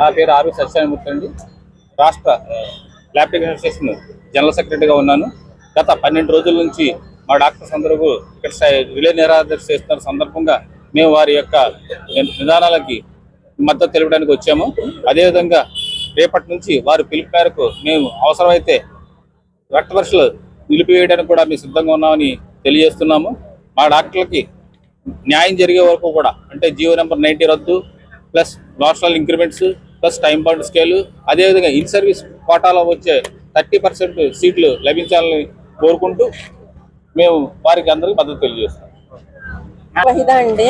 నా పేరు ఆరు సత్యానుమూర్తి అండి. రాష్ట్ర ల్యాప్టిక్ అసోసియేషన్ జనరల్ సెక్రటరీగా ఉన్నాను. గత పన్నెండు రోజుల నుంచి మా డాక్టర్స్ అందరూ ఇక్కడ రిలే నిరాదర్శిస్తున్న సందర్భంగా మేము వారి యొక్క విధానాలకి మద్దతు తెలపడానికి వచ్చాము. అదేవిధంగా రేపటి నుంచి వారి పిలుపు మేరకు మేము అవసరమైతే రక్త పరీక్షలు నిలిపివేయడానికి కూడా మేము సిద్ధంగా ఉన్నామని తెలియజేస్తున్నాము. మా డాక్టర్లకి న్యాయం జరిగే వరకు కూడా అంటే జియో నెంబర్ నైన్టీ రద్దు plus national increments plus time bond scale అదేవిధంగా ఇన్ సర్వీస్ కోటాలో వచ్చే థర్టీ పర్సెంట్ సీట్లు లభించాలని కోరుకుంటూ మేము వారికి అందరికీ మద్దతు తెలియజేస్తాం అండి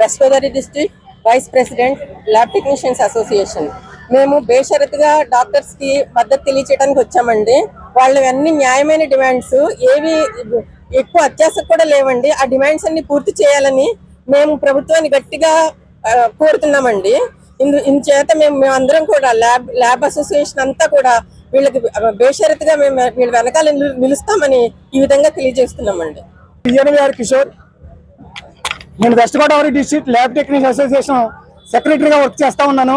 west Godavari district vice president lab technicians association మేము బేషరతుగా డాక్టర్స్కి మద్దతు తెలియచేయడానికి వచ్చామండి. వాళ్ళు అన్ని న్యాయమైన డిమాండ్స్. ఏవి ఎక్కువ అత్యాసకు కూడా లేవండి. ఆ డిమాండ్స్ అన్ని పూర్తి చేయాలని మేము ప్రభుత్వాన్ని గట్టిగా కోరుతున్నామండి. ఇందు ఇందుచేత మేము మేమందరం కూడా ల్యాబ్ ల్యాబ్ అసోసియేషన్ అంతా కూడా వీళ్ళకి బేషరతుగా మేము వీళ్ళ వెనకాల నిలు- నిలుస్తామని ఈ విధంగా తెలియజేస్తున్నామండి. విజయనగర్ కిషోర్ నేను west Godavari district lab technician association సెక్రటరీగా వర్క్ చేస్తా ఉన్నాను.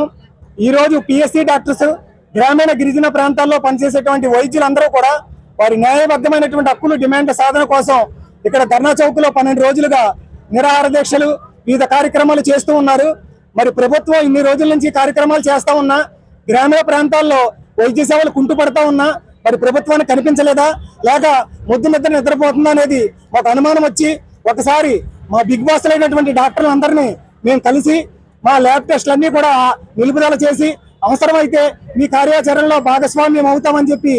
ఈరోజు రోజు పిఎస్సి డాక్టర్స్ గ్రామీణ గిరిజన ప్రాంతాల్లో పనిచేసేటువంటి వైద్యులందరూ కూడా వారి న్యాయబద్ధమైనటువంటి హక్కులు డిమాండ్ సాధన కోసం ఇక్కడ ధర్నా చౌక్లో పన్నెండు రోజులుగా నిరాహార దీక్షలు వివిధ కార్యక్రమాలు చేస్తూ ఉన్నారు. మరి ప్రభుత్వం ఇన్ని రోజుల నుంచి కార్యక్రమాలు చేస్తూ ఉన్నా గ్రామీణ ప్రాంతాల్లో వైద్య సేవలు కుంటుపడతా ఉన్నా మరి ప్రభుత్వానికి కనిపించలేదా? లేక ముద్దు నిద్ర నిద్రపోతుందా అనేది ఒక అనుమానం వచ్చి ఒకసారి మా బిగ్ బాస్ అయినటువంటి డాక్టర్లు అందరినీ మేము కలిసి మా ల్యాబ్ టెస్టులన్నీ కూడా నిలుపుదల చేసి అవసరమైతే మీ కార్యాచరణలో భాగస్వామ్యం అవుతామని చెప్పి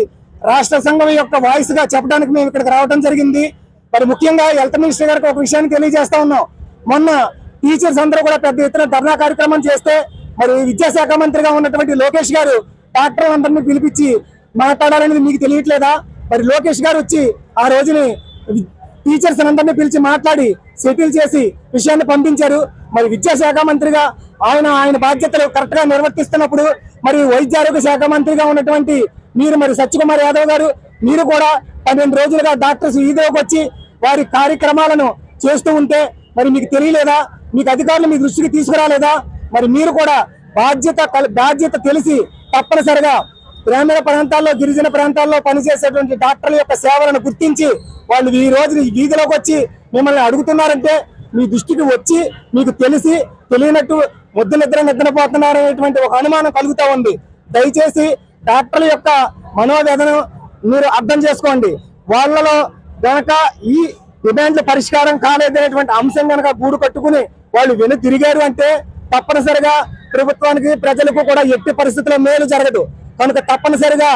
రాష్ట్ర సంఘం యొక్క వాయిస్గా చెప్పడానికి మేము ఇక్కడికి రావడం జరిగింది. మరి ముఖ్యంగా హెల్త్ మినిస్టర్ గారికి ఒక విషయాన్ని తెలియజేస్తా ఉన్నాం. మొన్న టీచర్స్ అందరూ కూడా పెద్ద ఎత్తున ధర్నా కార్యక్రమం చేస్తే మరి విద్యాశాఖ మంత్రిగా ఉన్నటువంటి లోకేష్ గారు డాక్టర్ అందరినీ పిలిపించి మాట్లాడాలనేది మీకు తెలియట్లేదా? మరి లోకేష్ గారు వచ్చి ఆ రోజుని టీచర్స్ అందరినీ పిలిచి మాట్లాడి సెటిల్ చేసి విషయాన్ని పంపించారు. మరి విద్యాశాఖ మంత్రిగా ఆయన ఆయన బాధ్యతలు కరెక్ట్గా నిర్వర్తిస్తున్నప్పుడు మరి వైద్య ఆరోగ్య శాఖ మంత్రిగా ఉన్నటువంటి మీరు మరి సత్యకుమార్ యాదవ్ గారు మీరు కూడా పన్నెండు రోజులుగా డాక్టర్స్ ఈదోకి వచ్చి వారి కార్యక్రమాలను చేస్తూ ఉంటే మరి మీకు తెలియలేదా? మీకు అధికారులు మీ దృష్టికి తీసుకురాలేదా? మరి మీరు కూడా బాధ్యత కల- బాధ్యత తెలిసి తప్పనిసరిగా గ్రామీణ ప్రాంతాల్లో గిరిజన ప్రాంతాల్లో పనిచేసేటువంటి డాక్టర్ల యొక్క సేవలను గుర్తించి వాళ్ళు ఈ రోజు ఈ వీధిలోకి వచ్చి మిమ్మల్ని అడుగుతున్నారంటే మీ దృష్టికి వచ్చి మీకు తెలిసి తెలియనట్టు ముద్దు నిద్ర నిద్రపోతున్నారు అనేటువంటి ఒక అనుమానం కలుగుతూ ఉంది. దయచేసి డాక్టర్ల యొక్క మనోవేదన మీరు అర్థం చేసుకోండి. వాళ్ళలో గనక ఈ డిమాండ్లు పరిష్కారం కాలేదనేటువంటి అంశం గనక గూడు కట్టుకుని వాళ్ళు వెను తిరిగారు అంటే తప్పనిసరిగా ప్రభుత్వానికి ప్రజలకు కూడా ఎట్టి పరిస్థితుల్లో మేలు జరగదు. కనుక తప్పనిసరిగా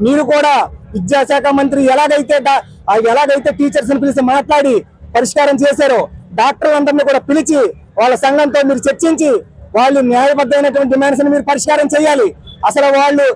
మీరు కూడా విద్యాశాఖ మంత్రి ఎలాగైతే డా- ఎలాగైతే టీచర్స్ని పిలిచి మాట్లాడి పరిష్కారం చేశారో డాక్టర్లందరినీ కూడా పిలిచి వాళ్ళ సంఘంతో మీరు చర్చించి వాళ్ళు న్యాయబద్ధమైనటువంటి డిమాండ్స్ని మీరు పరిష్కారం చేయాలి. అసలు వాళ్ళు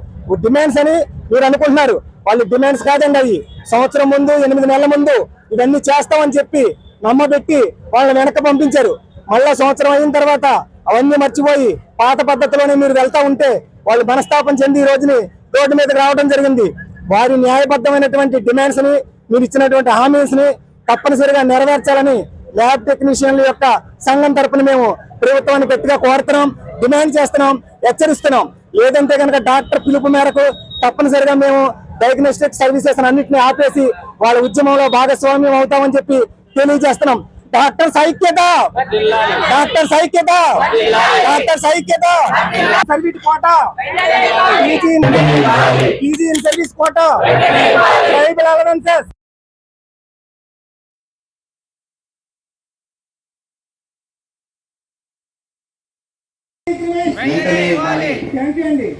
డిమాండ్స్ అని మీరు అనుకుంటున్నారు. వాళ్ళు డిమాండ్స్ కాదండి అవి. సంవత్సరం ముందు ఎనిమిది నెలల ముందు ఇవన్నీ చేస్తామని చెప్పి నమ్మబెట్టి వాళ్ళని వెనక పంపించారు. మళ్ళా సంవత్సరం అయిన తర్వాత అవన్నీ మర్చిపోయి పాత పద్ధతిలోనే మీరు వెళ్తా ఉంటే వాళ్ళు మనస్తాపం చెంది ఈ రోజుని రోడ్డు మీదకి రావడం జరిగింది. వారి న్యాయబద్ధమైనటువంటి డిమాండ్స్ని మీరు ఇచ్చినటువంటి హామీస్ని తప్పనిసరిగా నెరవేర్చాలని ల్యాబ్ టెక్నీషియన్ల యొక్క సంఘం తరపున మేము ప్రభుత్వాన్ని గట్టిగా కోరుతున్నాం డిమాండ్ చేస్తున్నాం హెచ్చరిస్తున్నాం. లేదంటే కనుక డాక్టర్ పిలుపు మేరకు తప్పనిసరిగా మేము డయాగ్నోస్టిక్ సర్వీసెస్ అన్నింటినీ ఆపేసి వాళ్ళ ఉద్యమంలో భాగస్వామ్యం అవుతామని చెప్పి తెలియజేస్తున్నాం. డాక్టర్ సైక్యత! డాక్టర్ సైక్యత! Doctor సైక్యత! Service quota! PG PG in service quota! Tribal allowances! Thank you అండి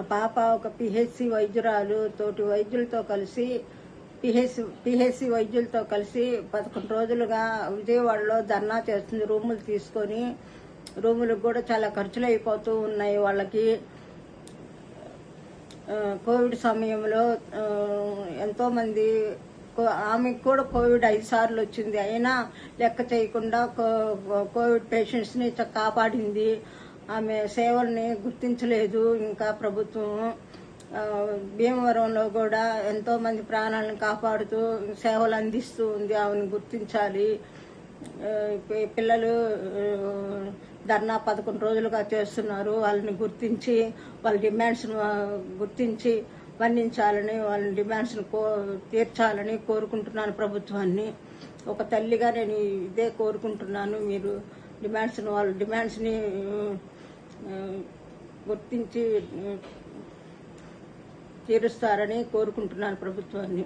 పాప ఒక పిహెచ్సి వైద్యురాలు తోటి వైద్యులతో కలిసి పిహెచ్సి పిహెచ్సి వైద్యులతో కలిసి పదకొండు రోజులుగా విజయవాడలో ధర్నా చేస్తుంది. రూములు తీసుకొని రూములకు కూడా చాలా ఖర్చులు అయిపోతూ ఉన్నాయి వాళ్ళకి. కోవిడ్ సమయంలో ఎంతోమంది కో- ఆమెకు కూడా కోవిడ్ ఐదు సార్లు వచ్చింది. అయినా లెక్క చేయకుండా కో- కోవిడ్ పేషెంట్స్ని కాపాడింది. ఆమె సేవల్ని గుర్తించలేదు. ఇంకా ప్రభుత్వం భీమవరంలో కూడా ఎంతో మంది ప్రాణాలను కాపాడుతూ సేవలు అందిస్తూ ఉంది ఆమెను గుర్తించాలి. పిల్లలు ధర్నా పదకొండు రోజులుగా చేస్తున్నారు. వాళ్ళని గుర్తించి వాళ్ళ డిమాండ్స్ను గుర్తించి వర్ణించాలని వాళ్ళ డిమాండ్స్ను కో తీర్చాలని కోరుకుంటున్నాను ప్రభుత్వాన్ని. ఒక తల్లిగా నేను ఇదే కోరుకుంటున్నాను. మీరు డిమాండ్స్ని వాళ్ళ డిమాండ్స్ని గుర్తించి తీరుస్తారని కోరుకుంటున్నాను ప్రభుత్వాన్ని.